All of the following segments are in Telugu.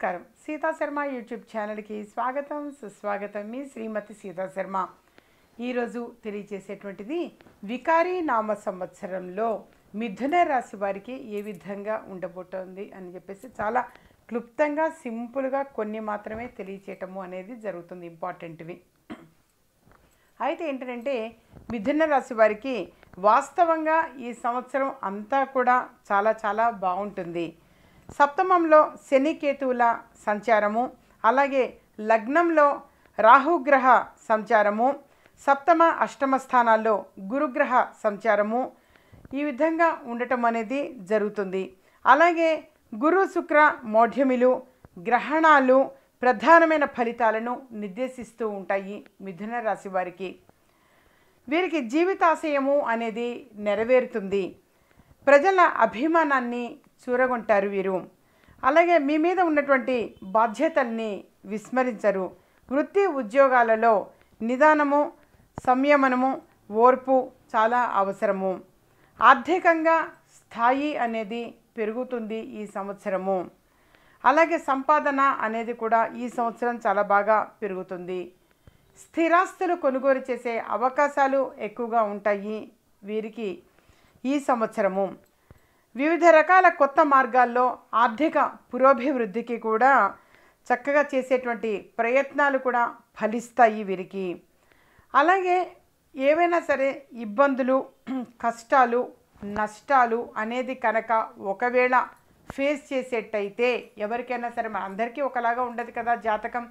నమస్కారం. సీతా శర్మ యూట్యూబ్ ఛానల్కి స్వాగతం సుస్వాగతం. మీ శ్రీమతి సీతా శర్మ. ఈరోజు తెలియజేసేటువంటిది వికారీ నామ సంవత్సరంలో మిథున రాశి వారికి ఏ విధంగా ఉండబోతోంది అని చెప్పేసి చాలా క్లుప్తంగా సింపుల్గా కొన్ని మాత్రమే తెలియచేయటము అనేది జరుగుతుంది ఇంపార్టెంట్వి. అయితే ఏంటంటే మిథున రాశి వారికి వాస్తవంగా ఈ సంవత్సరం అంతా కూడా చాలా చాలా బాగుంటుంది. సప్తమంలో శనికేతువుల సంచారము అలాగే లగ్నంలో రాహుగ్రహ సంచారము సప్తమ అష్టమ స్థానాల్లో గురుగ్రహ సంచారము ఈ విధంగా ఉండటం అనేది జరుగుతుంది. అలాగే గురు శుక్ర మౌఢ్యమిలు గ్రహణాలు ప్రధానమైన ఫలితాలను నిర్దేశిస్తూ ఉంటాయి మిథున రాశి వారికి. వీరికి జీవితాశయము అనేది నెరవేరుతుంది. ప్రజల అభిమానాన్ని చూరగొంటారు వీరు. అలాగే మీ మీద ఉన్నటువంటి బాధ్యతల్ని విస్మరించరు. వృత్తి ఉద్యోగాలలో నిదానము సంయమనము ఓర్పు చాలా అవసరము. ఆర్థికంగా స్థాయి అనేది పెరుగుతుంది ఈ సంవత్సరము. అలాగే సంపాదన అనేది కూడా ఈ సంవత్సరం చాలా బాగా పెరుగుతుంది. స్థిరాస్తులు కొనుగోలు చేసే అవకాశాలు ఎక్కువగా ఉంటాయి వీరికి ఈ సంవత్సరము. వివిధ రకాల కొత్త మార్గాల్లో ఆర్థిక పురోభివృద్ధికి కూడా చక్కగా చేసేటువంటి ప్రయత్నాలు కూడా ఫలిస్తాయి వీరికి. అలాగే ఏవైనా సరే ఇబ్బందులు కష్టాలు నష్టాలు అనేది కనుక ఒకవేళ ఫేస్ చేసేటైతే ఎవరికైనా సరే మన అందరికీ ఒకలాగా ఉండదు కదా జాతకం.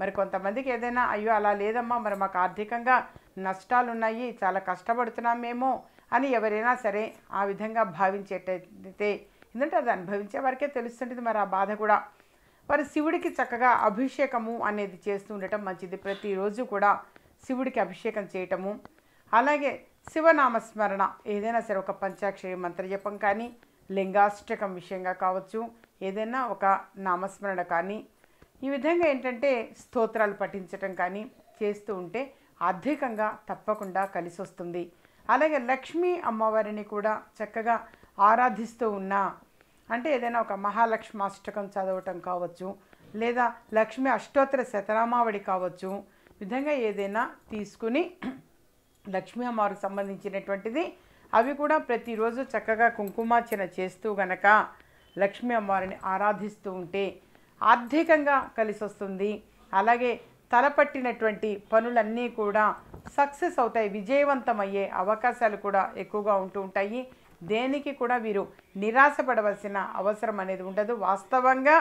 మరి కొంతమందికి ఏదైనా అయ్యో అలా లేదమ్మా మరి మాకు ఆర్థికంగా నష్టాలు ఉన్నాయి చాలా కష్టపడుతున్నాం మేము అని ఎవరైనా సరే ఆ విధంగా భావించేటైతే ఎందుకంటే అది అనుభవించే వారికే తెలుస్తుంటుంది. మరి ఆ బాధ కూడా వారు శివుడికి చక్కగా అభిషేకము అనేది చేస్తూ ఉండటం మంచిది. ప్రతిరోజు కూడా శివుడికి అభిషేకం చేయటము. అలాగే శివనామస్మరణ ఏదైనా సరే ఒక పంచాక్షరి మంత్రజపం కానీ లింగాష్టకం విషయంగా కావచ్చు ఏదైనా ఒక నామస్మరణ కానీ ఈ విధంగా ఏంటంటే స్తోత్రాలు పఠించటం కానీ చేస్తూ ఉంటే ఆర్థికంగా తప్పకుండా కలిసి వస్తుంది అలాగే లక్ష్మీ అమ్మవారిని కూడా చక్కగా ఆరాధిస్తూ ఉన్నా. అంటే ఏదైనా ఒక మహాలక్ష్మి అష్టకం చదవటం కావచ్చు లేదా లక్ష్మి అష్టోత్తర శతనామావళి కావచ్చు విధంగా ఏదైనా తీసుకుని లక్ష్మీ అమ్మవారికి సంబంధించినటువంటిది అవి కూడా ప్రతిరోజు చక్కగా కుంకుమార్చన చేస్తూ గనక లక్ష్మీ అమ్మవారిని ఆరాధిస్తూ ఉంటే ఆర్థికంగా కలిసి వస్తుంది అలాగే తలపట్టినటువంటి పనులన్నీ కూడా సక్సెస్ అవుతాయి విజయవంతమయ్యే అవకాశాలు కూడా ఎక్కువగా ఉంటూ ఉంటాయి. దేనికి కూడా వీరు నిరాశపడవలసిన అవసరం అనేది ఉండదు. వాస్తవంగా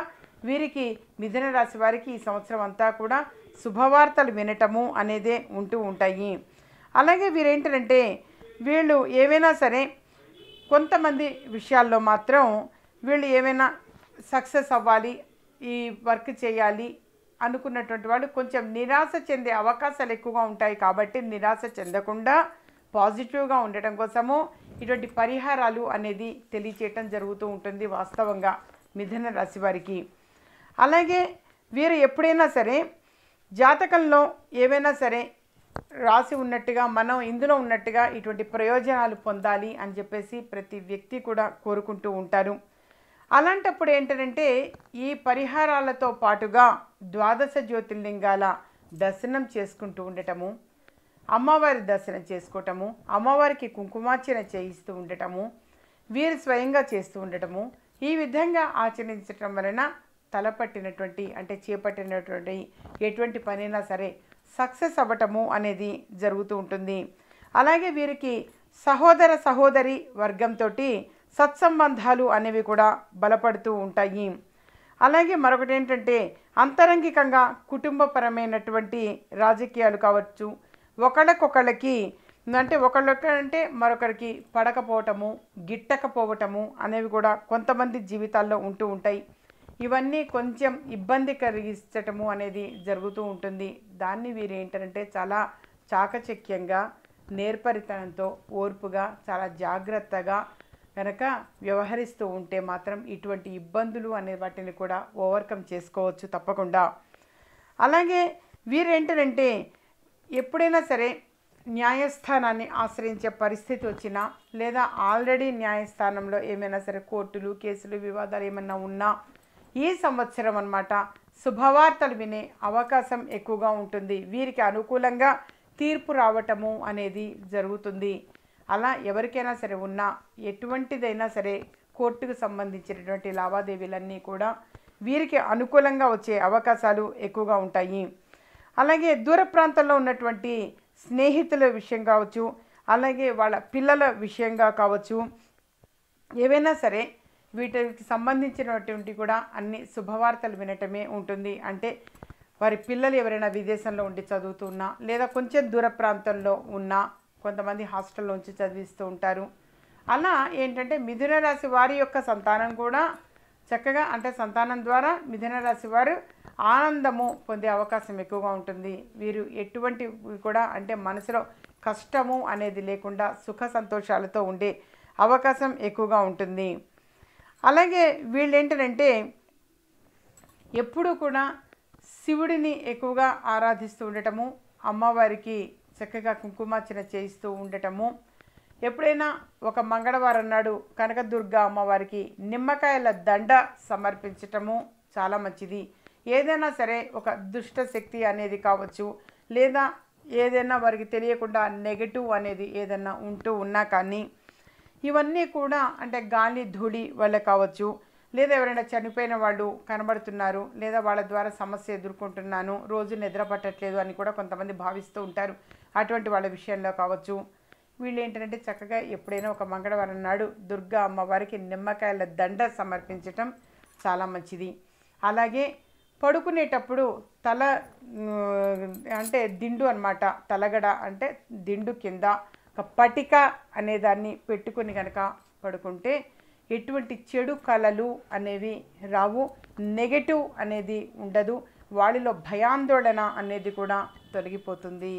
వీరికి మిథున రాశి వారికి ఈ సంవత్సరం అంతా కూడా శుభవార్తలు వినటము అనేదే ఉంటూ ఉంటాయి. అలాగే వీరేంటంటే వీళ్ళు ఏవైనా సరే కొంతమంది విషయాల్లో మాత్రం వీళ్ళు ఏమైనా సక్సెస్ అవ్వాలి ఈ వర్క్ చేయాలి అనుకున్నటువంటి వాళ్ళు కొంచెం నిరాశ చెందే అవకాశాలు ఎక్కువగా ఉంటాయి కాబట్టి నిరాశ చెందకుండా పాజిటివ్గా ఉండటం కోసము ఇటువంటి పరిహారాలు అనేది తెలియచేయటం జరుగుతూ ఉంటుంది వాస్తవంగా మిథున రాశి వారికి. అలాగే వీరు ఎప్పుడైనా సరే జాతకంలో ఏవైనా సరే రాసి ఉన్నట్టుగా మనం ఇందులో ఉన్నట్టుగా ఇటువంటి ప్రయోజనాలు పొందాలి అని చెప్పేసి ప్రతి వ్యక్తి కూడా కోరుకుంటూ ఉంటారు. అలాంటప్పుడు ఏంటంటే ఈ పరిహారాలతో పాటుగా ద్వాదశ జ్యోతిర్లింగాల దర్శనం చేసుకుంటూ ఉండటము అమ్మవారి దర్శనం చేసుకోవటము అమ్మవారికి కుంకుమార్చన చేయిస్తూ ఉండటము వీరు స్వయంగా చేస్తూ ఉండటము ఈ విధంగా ఆచరించటం వలన తలపట్టినటువంటి అంటే చేపట్టినటువంటి ఎటువంటి పనైనా సరే సక్సెస్ అవ్వటము అనేది జరుగుతూ ఉంటుంది. అలాగే వీరికి సహోదర సహోదరి వర్గంతో సత్సంబంధాలు అనేవి కూడా బలపడుతూ ఉంటాయి. అలాగే మరొకటి ఏంటంటే అంతరంగికంగా కుటుంబపరమైనటువంటి రాజకీయాలు కావచ్చు ఒకళ్ళకొకళ్ళకి అంటే ఒకళ్ళొకరంటే మరొకరికి పడకపోవటము గిట్టకపోవటము అనేవి కూడా కొంతమంది జీవితాల్లో ఉంటూ ఉంటాయి. ఇవన్నీ కొంచెం ఇబ్బంది కలిగించటము అనేది జరుగుతూ ఉంటుంది. దాన్ని వీరు ఏంటంటే చాలా చాకచక్యంగా నేర్పరితనంతో ఓర్పుగా చాలా జాగ్రత్తగా కనుక వ్యవహరిస్తూ ఉంటే మాత్రం ఇటువంటి ఇబ్బందులు అనే వాటిని కూడా ఓవర్కమ్ చేసుకోవచ్చు తప్పకుండా. అలాగే వీరేంటంటే ఎప్పుడైనా సరే న్యాయస్థానాన్ని ఆశ్రయించే పరిస్థితి వచ్చినా లేదా ఆల్రెడీ న్యాయస్థానంలో ఏమైనా సరే కోర్టులు కేసులు వివాదాలు ఏమైనా ఉన్నా ఈ సంవత్సరం అన్నమాట శుభవార్తలు వినే అవకాశం ఎక్కువగా ఉంటుంది. వీరికి అనుకూలంగా తీర్పు రావటము అనేది జరుగుతుంది. అలా ఎవరికైనా సరే ఉన్నా ఎటువంటిదైనా సరే కోర్టుకు సంబంధించినటువంటి లావాదేవీలన్నీ కూడా వీరికి అనుకూలంగా వచ్చే అవకాశాలు ఎక్కువగా ఉంటాయి. అలాగే దూర ప్రాంతంలో ఉన్నటువంటి స్నేహితుల విషయం కావచ్చు అలాగే వాళ్ళ పిల్లల విషయంగా కావచ్చు ఏవైనా సరే వీటికి సంబంధించినటువంటి కూడా అన్ని శుభవార్తలు వినటమే ఉంటుంది. అంటే వారి పిల్లలు ఎవరైనా విదేశంలో ఉండి చదువుతున్నా లేదా కొంచెం దూర ప్రాంతంలో ఉన్నా కొంతమంది హాస్టల్లో ఉంచి చదివిస్తూ ఉంటారు. అలా ఏంటంటే మిథున రాశి వారి యొక్క సంతానం కూడా చక్కగా అంటే సంతానం ద్వారా మిథున రాశి వారు ఆనందము పొందే అవకాశం ఎక్కువగా ఉంటుంది. వీరు ఎటువంటి కూడా అంటే మనసులో కష్టము అనేది లేకుండా సుఖ సంతోషాలతో ఉండే అవకాశం ఎక్కువగా ఉంటుంది. అలాగే వీళ్ళు ఏంటంటే ఎప్పుడూ కూడా శివుడిని ఎక్కువగా ఆరాధిస్తూ ఉండటము అమ్మవారికి చక్కగా కుంకుమార్చన చేయిస్తూ ఉండటము. ఎప్పుడైనా ఒక మంగళవారం నాడు కనకదుర్గ అమ్మవారికి నిమ్మకాయల దండ సమర్పించటము చాలా మంచిది. ఏదైనా సరే ఒక దుష్ట శక్తి అనేది కావచ్చు లేదా ఏదైనా వారికి తెలియకుండా నెగటివ్ అనేది ఏదైనా ఉంటూ ఉన్నా కానీ ఇవన్నీ కూడా అంటే గాలి ధూళి వల్ల కావచ్చు లేదా ఎవరైనా చనిపోయిన వాళ్ళు కనబడుతున్నారు లేదా వాళ్ళ ద్వారా సమస్య ఎదుర్కొంటున్నాను రోజు నిద్ర పట్టట్లేదు అని కూడా కొంతమంది భావిస్తూ ఉంటారు. అటువంటి వాళ్ళ విషయంలో కావచ్చు. వీళ్ళు ఏంటంటే చక్కగా ఎప్పుడైనా ఒక మంగళవారం నాడు దుర్గా అమ్మవారికి నిమ్మకాయల దండ సమర్పించటం చాలా మంచిది. అలాగే పడుకునేటప్పుడు తల అంటే దిండు అన్నమాట తలగడ అంటే దిండు కింద ఒక పటిక అనే దాన్ని కనుక పడుకుంటే ఎటువంటి చెడు కళలు అనేవి రావు నెగటివ్ అనేది ఉండదు. వాళ్ళలో భయాందోళన అనేది కూడా తొలగిపోతుంది.